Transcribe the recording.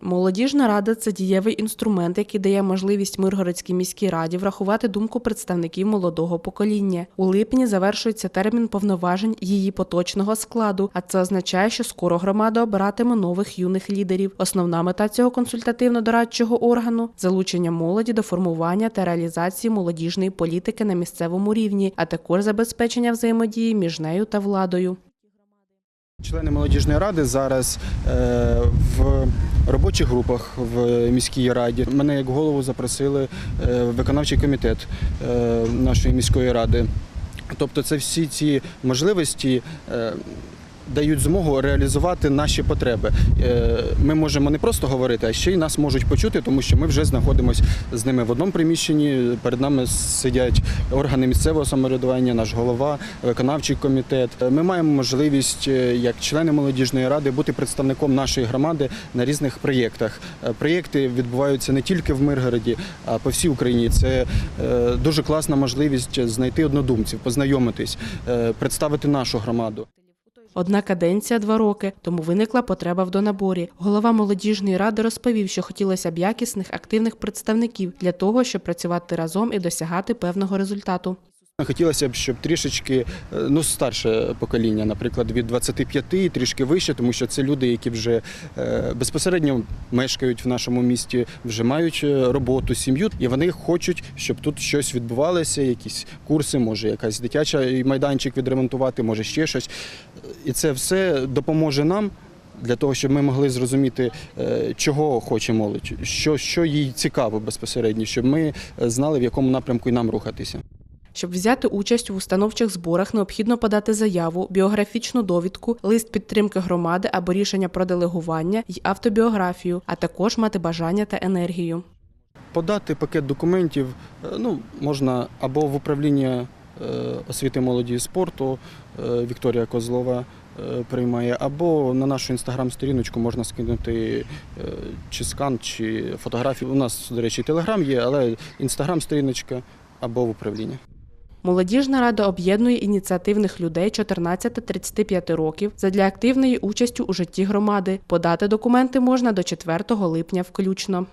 Молодіжна рада це дієвий інструмент, який дає можливість Миргородській міській раді врахувати думку представників молодого покоління. У липні завершується термін повноважень її поточного складу, а це означає, що скоро громада обиратиме нових юних лідерів. Основна мета цього консультативно-дорадчого органу залучення молоді до формування та реалізації молодіжної політики на місцевому рівні, а також забезпечення взаємодії між нею та владою. Члени молодіжної ради зараз е, в робочих групах в міській раді. Мене як голову запросили е, виконавчий комітет е, нашої міської ради. Тобто, це всі ці можливості. Дають змогу реалізувати наші потреби. Е, Ми можемо не просто говорити, а ще й нас можуть почути, тому що ми вже знаходимося з ними в одному приміщенні. Перед нами сидять органи місцевого самоврядування, наш голова, виконавчий комітет. Е, Ми маємо можливість, е, як члени молодіжної ради, бути представником нашої громади на різних проєктах. Проєкти відбуваються не тільки в Миргороді, а по всій Україні. Це дуже класна можливість знайти однодумців, познайомитись, представити нашу громаду. Одна каденція два роки, тому виникла потреба в донаборі. Голова молодіжної ради розповів, що хотілося б якісних активних представників для того, щоб працювати разом і досягати певного результату. Хотілося б, щоб трішечки е, ну, старше покоління, наприклад, від 25 і трішки вище, тому що це люди, які вже е, безпосередньо мешкають в нашому місті, вже мають е, роботу, сім'ю, і вони хочуть, щоб тут щось відбувалося, якісь курси, може, якась дитяча майданчик відремонтувати, може ще щось. І це все допоможе нам. Для того, щоб ми могли зрозуміти, чого хоче молодь, що, що їй цікаво безпосередньо, щоб ми знали, в якому напрямку і нам рухатися. Щоб взяти участь у установчих зборах, необхідно подати заяву, біографічну довідку, лист підтримки громади або рішення про делегування й автобіографію, а також мати бажання та енергію. Подати пакет документів е, ну, можна або в управління е, освіти молоді і спорту е, Вікторія Козлова приймає, або на нашу інстаграм-сторіночку можна скинути чи скан, чи фотографію. У нас, до речі, телеграм є, але інстаграм-сторіночка або в управління. Молодіжна рада об'єднує ініціативних людей 14-35 років задля активної участі у житті громади. Подати документи можна до 4 липня включно.